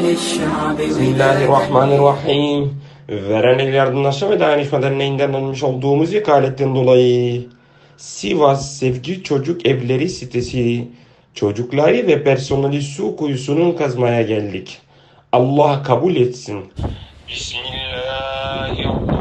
Bismillahirrahmanirrahim. Veren el yardımlaşma ve dayanışma derneğinden almış olduğumuz ikaletten dolayı Sivas Sevgi Çocuk Evleri sitesi çocukları ve personeli su kuyusunun kazmaya geldik. Allah kabul etsin. Bismillahirrahmanirrahim.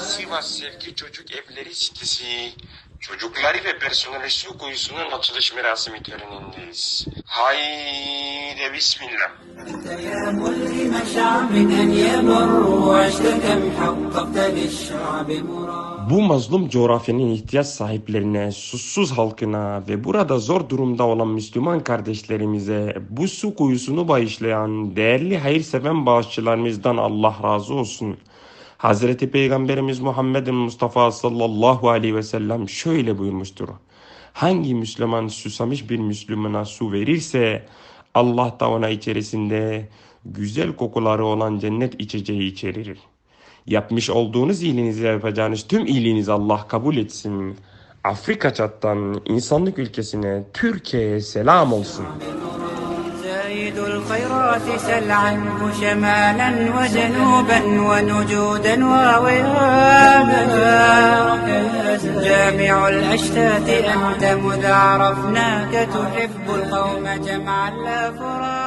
Sivas Sevgi Çocuk Evleri sitesi çocukları ve personel su kuyusunun açılış merasimi törenindeyiz. Haydi bismillah. Bu mazlum coğrafyanın ihtiyaç sahiplerine, susuz halkına ve burada zor durumda olan Müslüman kardeşlerimize bu su kuyusunu bağışlayan değerli hayırseven bağışçılarımızdan Allah razı olsun. Hazreti Peygamberimiz Muhammed'in Mustafa sallallahu aleyhi ve sellem şöyle buyurmuştur. Hangi Müslüman susamış bir Müslümana su verirse Allah da ona içerisinde güzel kokuları olan cennet içeceği içerir. Yapmış olduğunuz iyiliğinizi yapacağınız tüm iyiliğinizi Allah kabul etsin. Afrika çattan insanlık ülkesine Türkiye'ye selam olsun. زايد الخيرات سل عنه شمالا وجنوبا ونجودا ووهابا. جامع الأشتات أنت مذ عرفناك تحب القوم جمعا لا فرادا